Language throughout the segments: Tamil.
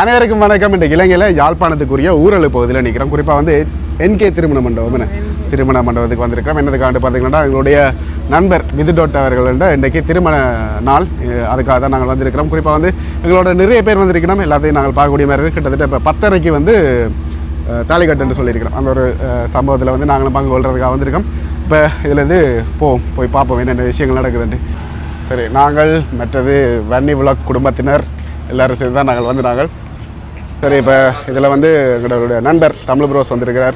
அனைவருக்கும் வணக்கம். இந்த இலங்கையில் யாழ்ப்பாணத்துக்குரிய ஊரல் பகுதியில் நிற்கிறோம். குறிப்பாக வந்து என்கே திருமண மண்டபம்னு திருமண மண்டபத்துக்கு வந்திருக்கிறோம். என்னதுக்காண்டு பார்த்தீங்கன்னா எங்களுடைய நண்பர் விதுடோட் அவர்கள்ட இன்றைக்கு திருமண நாள். அதுக்காக தான் நாங்கள் வந்திருக்கிறோம். குறிப்பாக வந்து எங்களோட நிறைய பேர் வந்திருக்கிறோம் எல்லாத்தையும் நாங்கள் பார்க்கக்கூடிய மாதிரி கிட்டத்தட்ட இப்போ பத்தரைக்கு வந்து தாலிகட்டுன்னு சொல்லியிருக்கிறோம். அந்த ஒரு சம்பவத்தில் வந்து நாங்களும் பங்கு கொள்றதுக்காக வந்திருக்கோம். இப்போ இதுலேருந்து போவோம். போய் பார்ப்போம் என்னென்ன விஷயங்கள் நடக்குதுன்ட்டு. சரி நாங்கள் மற்றது வன்னி விழா குடும்பத்தினர். எல்லாரும் சேர்ந்து தான் நாங்கள் வந்து நாங்கள் சரி இப்போ இதில் வந்து எங்களுடைய நண்பர் தமிழ் ப்ரோஸ் வந்திருக்கிறார்.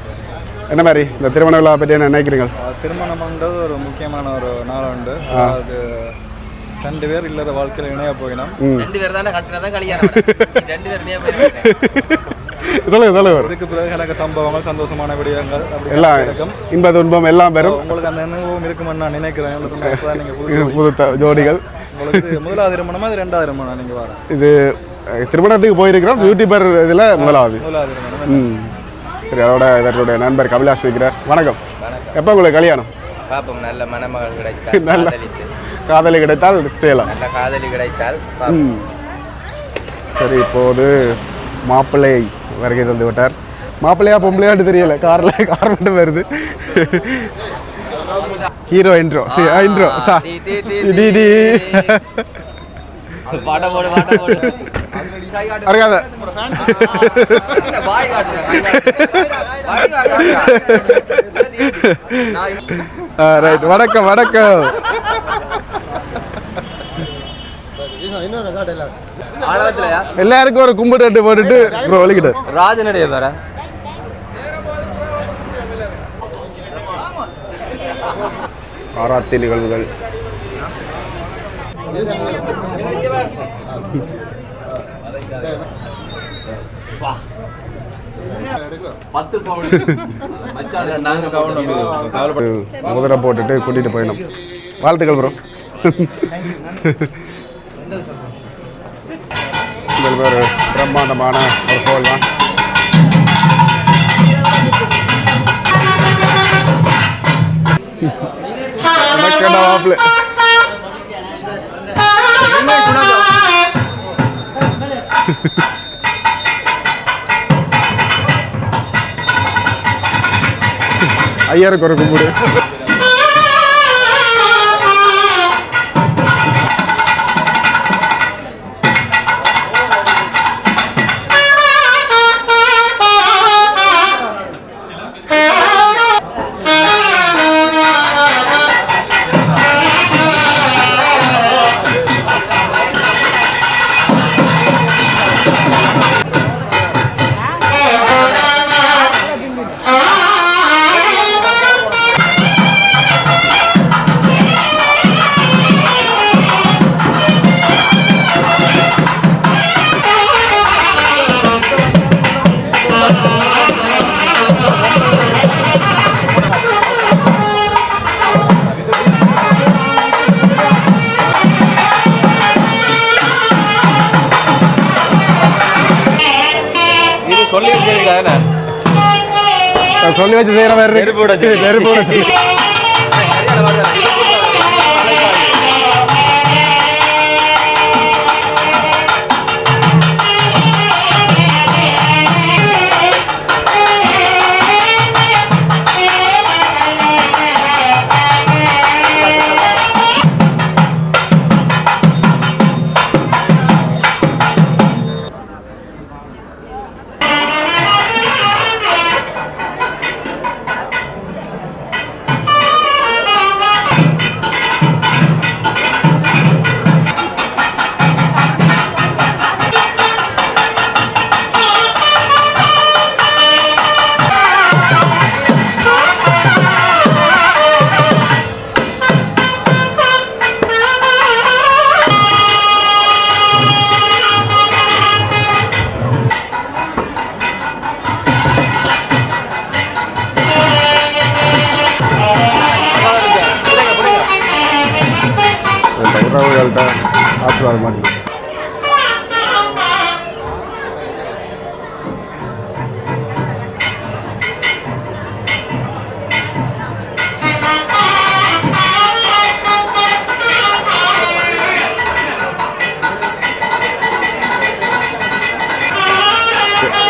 என்ன மாதிரி இந்த திருமண விழா பற்றி என்ன நினைக்கிறீங்க? திருமணம்ன்றது ஒரு முக்கியமான ஒரு நாள் உண்டு. அது ரெண்டு பேர் இல்லற வாழ்க்கையில் இணைய போயினோம். ம். ரெண்டு பேர் தானே கட்டினதான் கல்யாணம். ரெண்டு பேர் சொல்லுங்க சொல்லுங்க. இதுக்கு பிறகு எனக்கு சம்பவங்கள் சந்தோஷமான விடயங்கள் எல்லாம் இருக்கும். இன்ப துன்பம் எல்லாம் பெறும். உங்களுக்கு அந்த அனுபவம் இருக்குமென்னு நான் நினைக்கிறேன். புது- ஜோடிகள். உங்களுக்கு முதலாவது திருமணமா இது ரெண்டாவது திருமணம் நீங்க வர? இது திருமணத்துக்கு போயிருக்கிறோம். யூடியூபர் இதில் முதலாவது. முதலாவது திருமணம் சரி அதோட இவருடைய நண்பர் கபிலாஷ் இருக்கிறார். வணக்கம். எப்போ உங்களுக்கு கல்யாணம்? பாப்போம் நல்ல மணமகள் கிடைத்தால் நல்ல காதலி கிடைத்தால் செய்யலாம். நல்ல காதலி கிடைத்தால். சரி இப்போது மாப்பிள்ளை வருகை தந்து விட்டார் மாப்பிள்ளையா பொம்பளையான்னு தெரியல. கார்ல கார் மட்டும் வருது. ஹீரோ இன்ட்ரோ இன்ட்ரோ சா டி, டி, டி, டி டி பாட்ட போடு பாட்ட போடு கை காட்டு. அருகாத வாய் காட்டு, கை காட்டு. வாய் காட்டு. நான் ரைட் வணக்கம் வணக்கம். எல்லாருக்கும் ஒரு கும்பிட்டு போட்டுட்டு ராஜனுடைய பேர. ஆராத்தி நிகழ்வுகள். முதல போட்டுட்டு கூட்டிட்டு போயிடும் வாழ்த்துக்கள் ப்ரோ ஒரு பிரம்மாண்டமான ஒரு ஹோல் தான். வணக்கம்டா மாப்பிள்ளை. ஐயருக்கு ஒரு கும்பிடு சொல்லி வச்சு செய்யற மாதிரி. நெருப்பு விட சொல்லி. நெருப்பு விட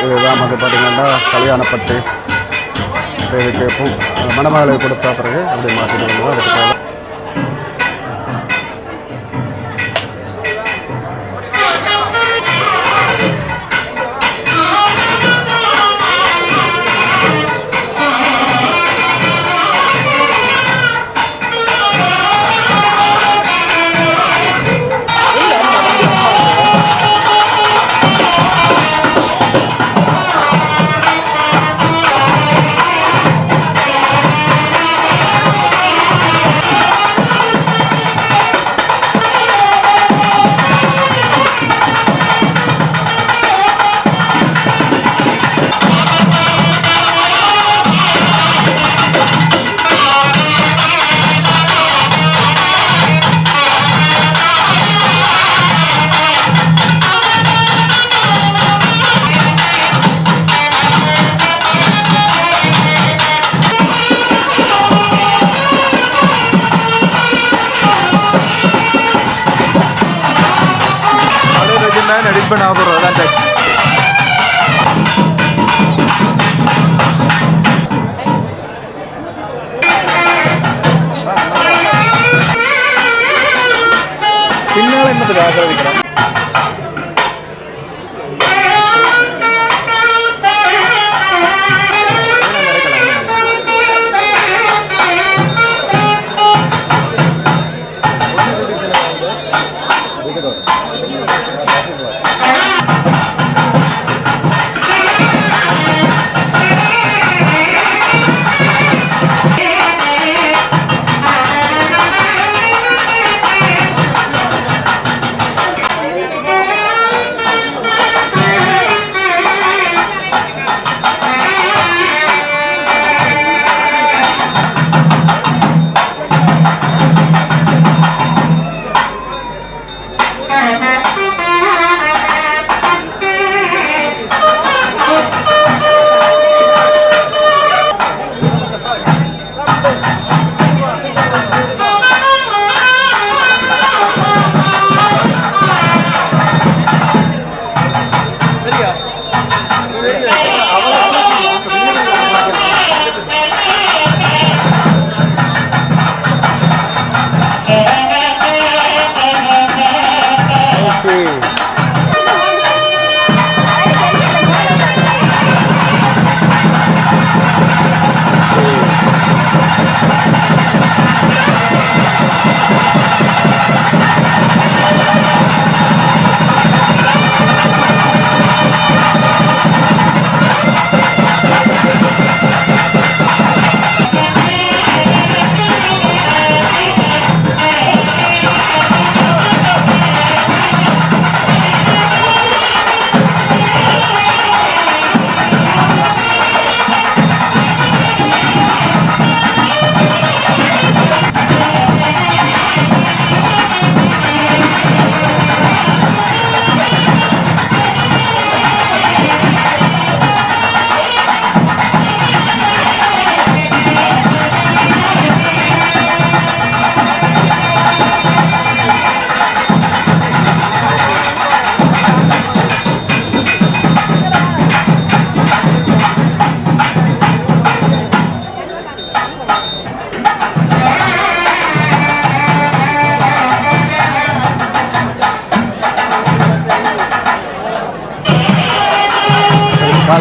இதுதான் வந்து பார்த்தீங்கன்னா கல்யாணப்பட்டு இதுக்கு பூ மணமகளை கொடுத்த பிறகு அப்படி மாற்றிட்டு வந்து அதுக்கு ரஜினா நடிப்பு ஞாபகம் அதான் ஓகே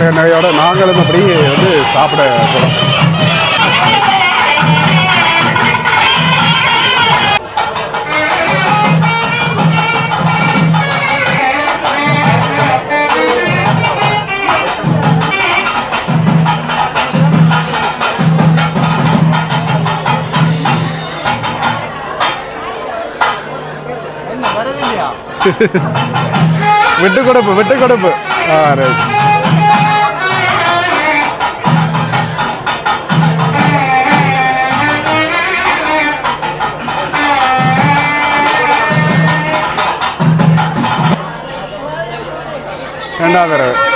எண்ணெயோட நாங்களும் அப்படி வந்து சாப்பிட போகிறோம் விட்டு கொடுப்பு விட்டு கொடுப்பு. All right. ரெண்டாவது தடவை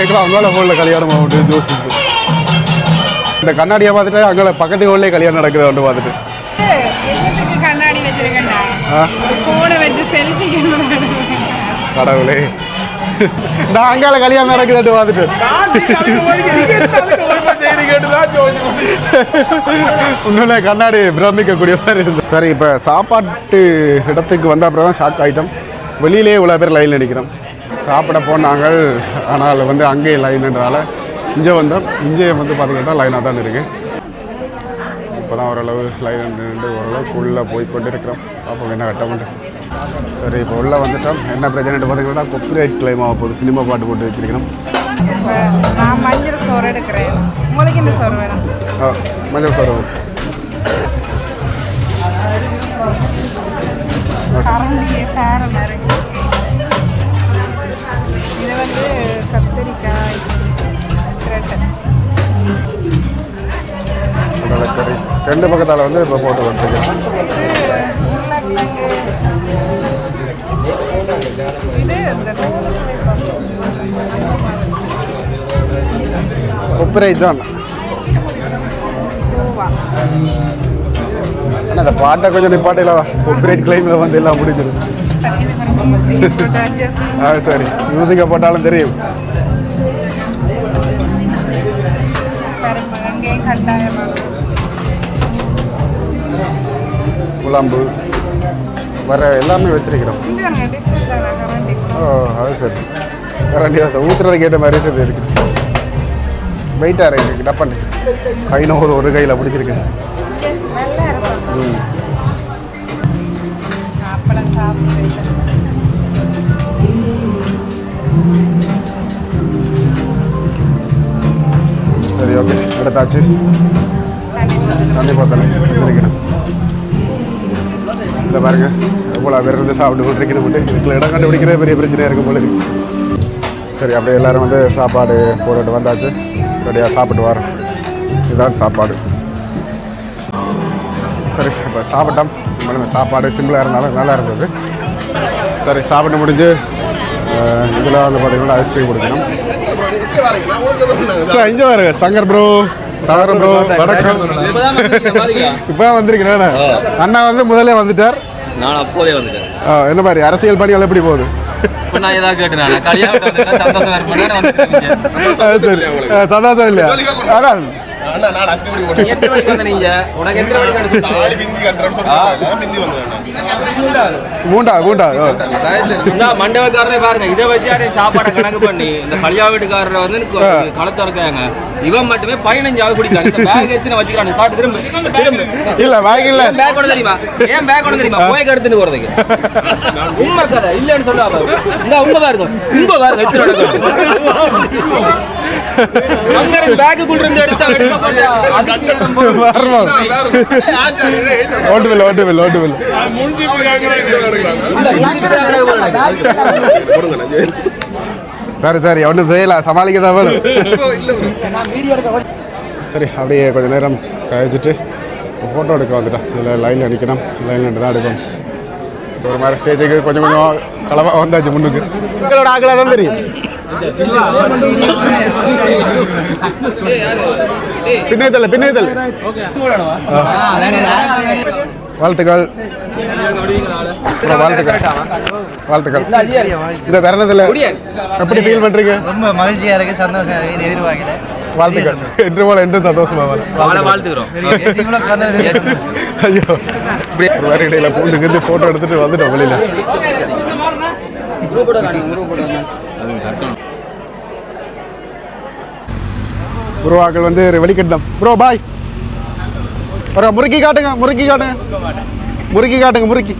கேட்குறோம் அவங்களால ஃபோனில் கல்யாணம் ஆகிட்டு யோசிச்சு இந்த கண்ணாடியை பார்த்துட்டு அங்கே பக்கத்து ஊர்லேயே கல்யாணம் நடக்குது வந்து பார்த்துட்டு. கண்ணாடி வச்சிருக்கேன்டா? ஆ? போனை வச்சு செல்ஃபி கடவுளே. நான் அங்கால கல்யாணம் நடக்குதுன்னு பார்த்துட்டு. உண்மையிலே கண்ணாடி பிரமிக்கக்கூடிய மாதிரி இருந்தது சரி இப்போ சாப்பாட்டு இடத்துக்கு வந்த அப்புறம் தான் ஷாக் ஆகிட்டோம் வெளியிலே இவ்வளோ பேர் லைனில் நிற்கிறோம் சாப்பிட போனாங்கள். ஆனால் வந்து அங்கே லைன்ன்றதால இங்கே வந்தோம். இங்கே வந்து பார்த்திங்கன்னா லைனாக தான் இருக்குது இப்போ தான் ஓரளவு லைன் நின்று ஓரளவுக்கு உள்ளே போய் கொண்டு இருக்கிறோம் அப்போ என்ன கட்ட சரி இப்போ உள்ளே வந்துட்டோம். என்ன பிரச்சனை பார்த்தீங்கன்னா கொப்பிரைட் கிளைம் ஆக போகுது. சினிமா பாட்டு போட்டு வச்சிருக்கணும் நான் மஞ்சள் சோறு எடுக்கிறேன். உங்களுக்கு என்ன சோறு வேணும்? ஆ மஞ்சள் சோறு. இது வந்து கத்திரிக்காய் கடலைக்கறி ரெண்டு பக்கத்தால் வந்து இப்போ போட்டு தான். பூவா ஆனால் அந்த பாட்டை கொஞ்சம் நிப்பாட்டையில் கொப்பிரைட் கிளைமில் வந்து எல்லாம் முடிஞ்சிடும் ஆ சரி. மியூசிக்கை போட்டாலும் தெரியும். குழம்பு வர எல்லாமே வச்சிருக்கிறோம். ஓ அது சரி. கரண்டி அந்த ஊற்றுறதுக்கு ஏற்ற மாதிரி இது இருக்குது வெயிட்டாக இருக்கு டப்பண்டு. கை நோவது ஒரு கையில் பிடிச்சிருக்கு. ம். அப்பளம் சாப்பிட்டு சரி ஓகே எடுத்தாச்சு கண்டிப்பாக ஊத்தணும். தண்ணி பார்த்தல இந்த பாருங்க எவ்வளோ பேர் இருந்து சாப்பிட்டு கொண்டிருக்கணும் போட்டு இதுக்குள்ள இடம் கண்டுபிடிக்கிறதே பெரிய பிரச்சனையாக இருக்கும் பொழுது. சரி அப்படியே எல்லோரும் வந்து சாப்பாடு போட்டுட்டு வந்தாச்சு. ரெடியாக சாப்பிட்டு வரோம். இதுதான் சாப்பாடு. சரி இப்போ சாப்பிட்டோம். மேடம் சாப்பாடு சிம்பிளாக இருந்தாலும் நல்லா இருந்தது. சரி சாப்பிட்டு முடிஞ்சு இதில் வந்து பார்த்திங்கன்னா ஐஸ்கிரீம் கொடுக்கணும். சார் இங்கே பாருங்க சங்கர் ப்ரோ தவறு ப்ரோ வணக்கம். இப்போ வந்திருக்கிறேன் அண்ணா வந்து முதல்ல வந்துட்டார். நான் அப்போதே வந்துட்டேன். என்ன மாதிரி அரசியல் பணிகள் எப்படி போகுது? இப்போ நான் ஏதாவது கேட்டேன் கல்யாணம் வந்தேன்னா நான் எத்தனை மணிக்கு வந்த. இந்த மண்டபக்காரரே பாருங்க. இதை வச்சு யாரையும் சாப்பாடை கணக்கு பண்ணி? இந்த கல்யாண வீட்டுக்காரரை வந்து களத்தை இருக்காங்க இவன் மட்டுமே பதினஞ்சாவது குடிக்கிறான் இந்த பேக் எத்தனை வச்சுக்கிறான். காட்டு திரும்ப திரும்ப. இல்ல வாங்கி இல்ல. பேக் கொண்டு தெரியுமா? ஏன் பேக் கொண்டு தெரியுமா? போய் போறதுக்கு. உண்மை கதை. இல்லைன்னு சொல்லாம இந்த உங்க பாருங்க. உங்க பாருங்க. சங்கரன் பேக்குக்குள்ள இருந்து எடுத்தா எடுக்க போட்டா அதுக்கு நேரம் போகும். வரணும் ஓட்டு பில் ஓட்டு பில் ஓட்டு பில் இந்த முடிச்சுட்டு போறாங்க. சரி சரி ஒன்றும் செய்யல. சமாளிக்க தான் வேணும். சரி அப்படியே கொஞ்ச நேரம் கழிச்சிட்டு ஃபோட்டோ எடுக்க வந்துட்டேன் இதில் லைனில் நிற்கணும் லைனில் தான் எடுக்கணும். ஒரு மாதிரி ஸ்டேஜுக்கு கொஞ்சம் கொஞ்சம் களவாக வந்தாச்சு முன்னுக்கு. உங்களோட ஆக்களாக தான் தெரியும். பின்னே தள்ள பின்னே தள்ள வாழ்த்துக்கள். வாழ்த்துக்கள். வாழ்த்துக்கள் இந்த தருணத்தில் எப்படி ஃபீல் பண்ணுறீங்க ரொம்ப மகிழ்ச்சியா இருக்கு சந்தோஷம் இருக்கு இது எதிர்பார்க்கல. வாழ்த்துக்கள். என்று போல என்றும் சந்தோஷமா. வாழ. வாழ்த்துக்கிறோம். ஐயோ. வேறு இடையில பூண்டு கிந்து ஃபோட்டோ எடுத்துட்டு வந்துட்டோம் வெளியில. புருவாக்கள் வந்து வெளிக்கட்டம் ப்ரோ பாய் ஒரு முறுக்கி காட்டுங்க முறுக்கி காட்டுங்க. முறுக்கி காட்டுங்க முறுக்கி.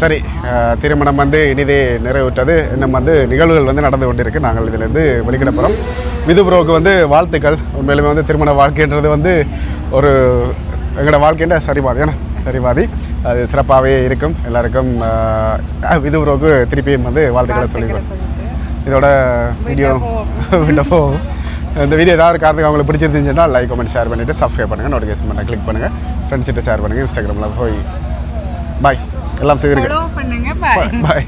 சரி திருமணம் வந்து இனிதே நிறைவுற்றது. இன்னும் வந்து நிகழ்வுகள் வந்து நடந்து கொண்டிருக்கு. நாங்கள் இதிலேருந்து வெளிக்கிட போகிறோம் மிது ப்ரோவுக்கு வந்து வாழ்த்துக்கள். உண்மையிலுமே வந்து திருமண வாழ்க்கைன்றது வந்து ஒரு எங்களோட வாழ்க்கைன்ற சரிபாதி ஏன்னா சரிபாதி. அது சிறப்பாகவே இருக்கும். எல்லாருக்கும் மிது ப்ரோவுக்கு திருப்பியும் வந்து வாழ்த்துக்களை சொல்லிக்கிறோம் இதோட வீடியோ விட போகும் இந்த வீடியோ ஏதாவது காரணத்துக்கு அவங்களுக்கு பிடிச்சிருந்துச்சுன்னா லைக் கமெண்ட் ஷேர் பண்ணிவிட்டு சப்ஸ்கிரைப் பண்ணுங்கள் நோட்டிஃபிகேஷன் பண்ண கிளிக் பண்ணுங்கள் ஃப்ரெண்ட்ஸ்கிட்ட ஷேர் பண்ணுங்கள் இன்ஸ்டாகிராமில் போய். பாய் எல்லாம் பண்ணுங்க. பாய் பாய்